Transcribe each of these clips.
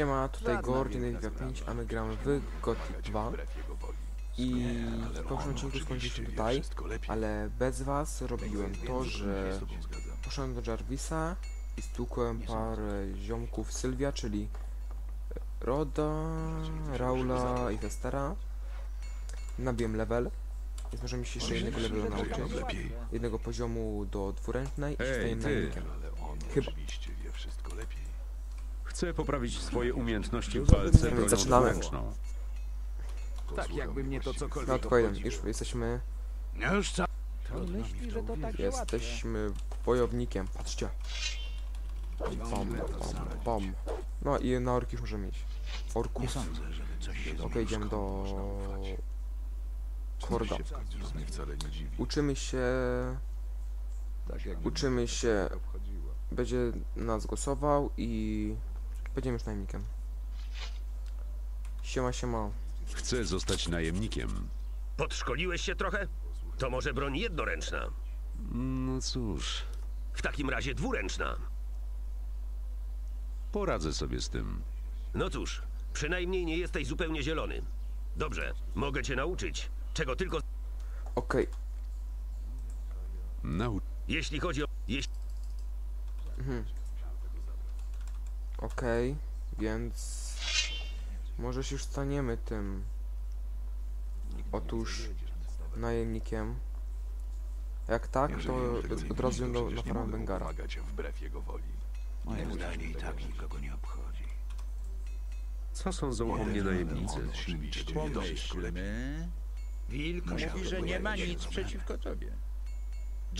Siema, tutaj Żadna Gordy wielka Navia 5, sprawa. a my gramy w Gothic 2 i w poprzednim odcinku skończyliśmy tutaj, ale bez was robiłem to, że poszedłem do Jarvisa i stukłem parę ziomków Sylwia, czyli Roda, Raula i Festera. Nabiłem level, więc możemy się jeszcze jednego levelu nauczyć, jednego poziomu do dwuręcznej i stajemy ty. najemnikiem. Chyba. Chcę poprawić swoje umiejętności w walce bronią Zaczynamy. dwuręczną. Tak jakby mnie to cokolwiek No jeden, obchodziło. już jesteśmy Już co? On myśli, że to tak się. Jesteśmy wojownikiem, patrzcie. Bam, bam, bam. No i na orki już możemy mieć. Orków. Okej, idziemy do... Korda. Uczymy się... Uczymy się... Będzie nas głosował i... Będziemy już najemnikiem. Siema, siema. Chcę zostać najemnikiem. Podszkoliłeś się trochę? To może broń jednoręczna. No cóż, W takim razie dwuręczna. poradzę sobie z tym. No cóż, przynajmniej nie jesteś zupełnie zielony. Dobrze, mogę cię nauczyć. Czego tylko. Okej, Nau... Jeśli chodzi o. Jeśli... Mhm. Okej, więc może się już staniemy tym. Otóż najemnikiem. Jak tak, to od- razu do, na farmę Bengara. Moje zdanie i tak nikogo nie obchodzi. Co są za mnie najemnicy? Pomyślmy. Wilk mówi, że nie ma nic przeciwko tobie.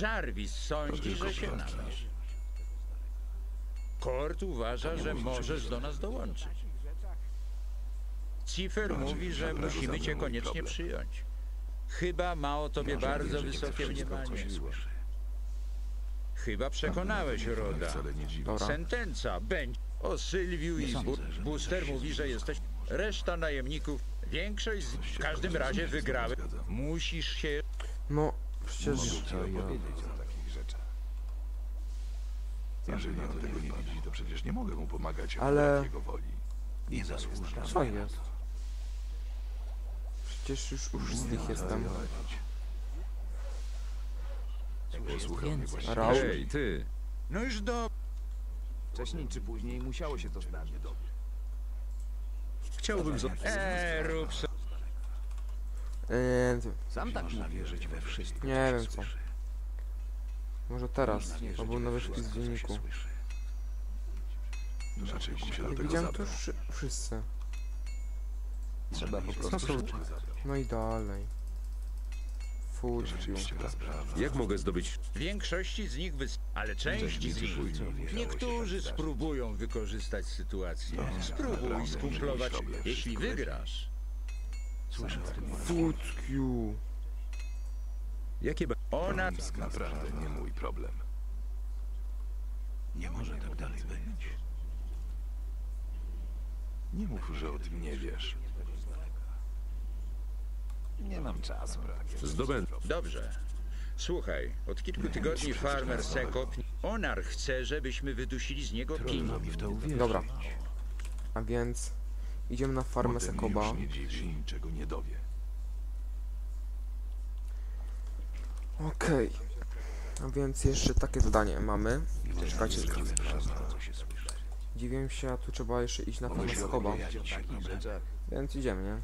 Jarvis sądzi, że się nadasz. Kort uważa, że możesz do nas dołączyć. Cifer mówi, że musimy cię koniecznie przyjąć. Chyba ma o tobie bardzo wysokie mniemanie. Chyba przekonałeś Roda. Sentenca będzie o Sylwiu i Bu Booster mówi, że jesteś. Reszta najemników, większość z w każdym razie wygrały. Musisz się No, przecież... Jeżeli on tego nie widzi, to przecież nie mogę mu pomagać Ale- jego woli. Nie zasłuża. Co jest? Przecież już, już z nich jestem. Posłuchał mnie właśnie. Raul? Hej, ty! No już do. Wcześniej czy później musiało się to zdarzyć. Chciałbym... Zo... Eee, rób. Eee, Sam tak mówi. wierzyć we wszystko, nie wiem co. Może teraz, to był nowy wpis w dzienniku. Się do tego widziałem już wszy- wszyscy. Trzeba po prostu są... No i dalej. Full Rzeczywiście ta sprawa. Jak mogę zdobyć... W większości z nich wys... ale część z nich. Niektórzy spróbują wykorzystać sytuację. Spróbuj skumplować. Jeśli wygrasz, you. Jakie... Be... ona Naprawdę nie mój problem. Nie może tak dalej być. Nie mów, że o tym nie wiesz. Nie mam czasu. Zdobędę... Dobrze. Słuchaj, od kilku tygodni farmer Sekop. Onar chce, żebyśmy wydusili z niego pieniądze. mi w to uwierzyć. Dobra. A więc idziemy na farmę Potem Sekoba. już nie dziwi niczego nie dowie. Okej. A więc jeszcze takie zadanie mamy. Czekajcie. Dziwię się, a tu trzeba jeszcze iść na farmę Sekoba. Więc idziemy, nie?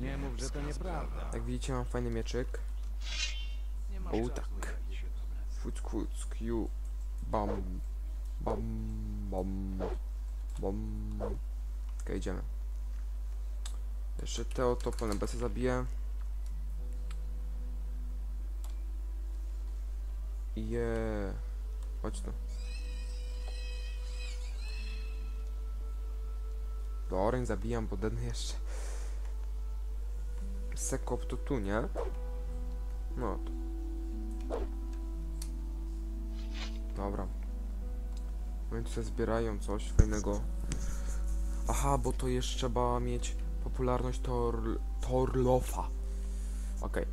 Nie mów, że to nieprawda. Jak widzicie mam fajny mieczyk. O tak. Fuck, fuck, you. Bam. Bam. Bam. Bam. Okej, idziemy. Jeszcze te oto pełne besy zabiję. Je. Chodź tu. Do oreń zabijam, bo den jeszcze. Sekop to tu, nie? No to. Dobra. Oni tutaj zbierają coś fajnego. Aha, bo to jeszcze trzeba mieć popularność Tor... Torlofa. Okej.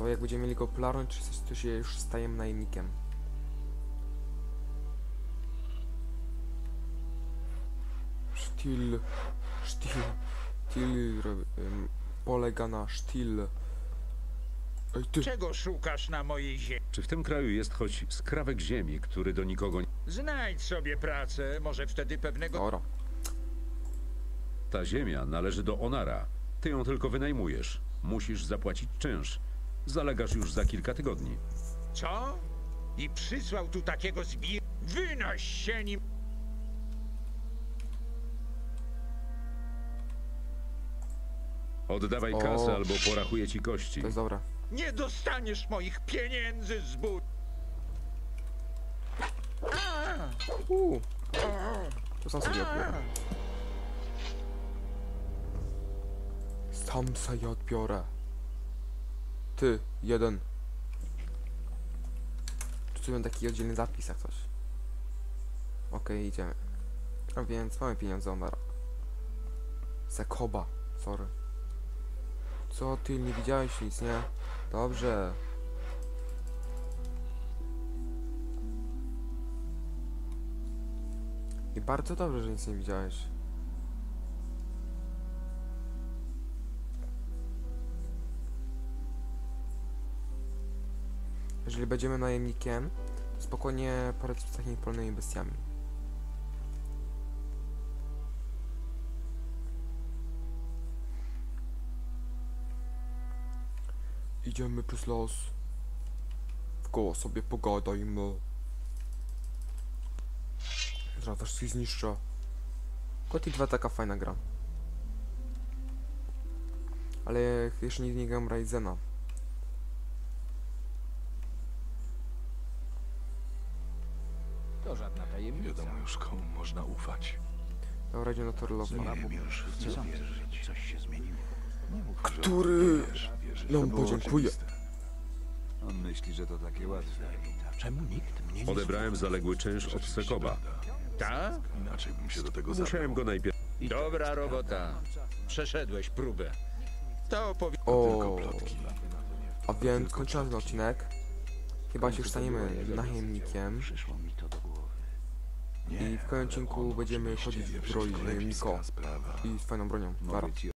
To jak będziemy mieli popularność, czy coś, to się już stajemy najemnikiem. Sztil. Sztil. Sztil. Polega na sztil. Ej ty. Czego szukasz na mojej ziemi? Czy w tym kraju jest choć skrawek ziemi, który do nikogo nie... Znajdź sobie pracę, może wtedy pewnego... Dobra. Ta ziemia należy do Onara. Ty ją tylko wynajmujesz. Musisz zapłacić czynsz. Zalegasz już za kilka tygodni. Co? I przysłał tu takiego zbir... Wynoś się nim! Oddawaj O. kasę albo porachuję ci kości. To jest dobre. Nie dostaniesz moich pieniędzy z but... Uuu. To sam sobie odbiorę. Sam sobie odbiorę. Ty, jeden. Tu taki oddzielny zapis jak coś. Okej, idziemy. A więc mamy pieniądze Omara. Zakoba, sorry. Co ty, nie widziałeś nic, nie? Dobrze. I bardzo dobrze, że nic nie widziałeś. Jeżeli będziemy najemnikiem, to spokojnie poradzimy z takimi polnymi bestiami. Idziemy przez las. W koło sobie pogadajmy. Zaraz coś zniszczę. Koty 2 taka fajna gra. Ale jeszcze nie gram Ryzena. Można ufać. Dobra, idzie na Torlowa. wiem już, w co wierzyć. Coś się zmieniło. Nie mów, że Który wierzysz. nam To było podziękuje. oczywiste. On myśli, że to takie łatwe. Czemu nikt mnie nie Odebrałem zaległy czynsz od Sekoba. Tak? Inaczej bym się do tego Musiałem zabrał. go najpierw... Dobra robota. Przeszedłeś próbę. To opowie... Tylko O, plotki. a więc kończymy ten odcinek. Chyba się już staniemy najemnikiem. Nie, I w kolejnym odcinku będziemy chodzić w lepiej najemnika. I z fajną bronią. Nara.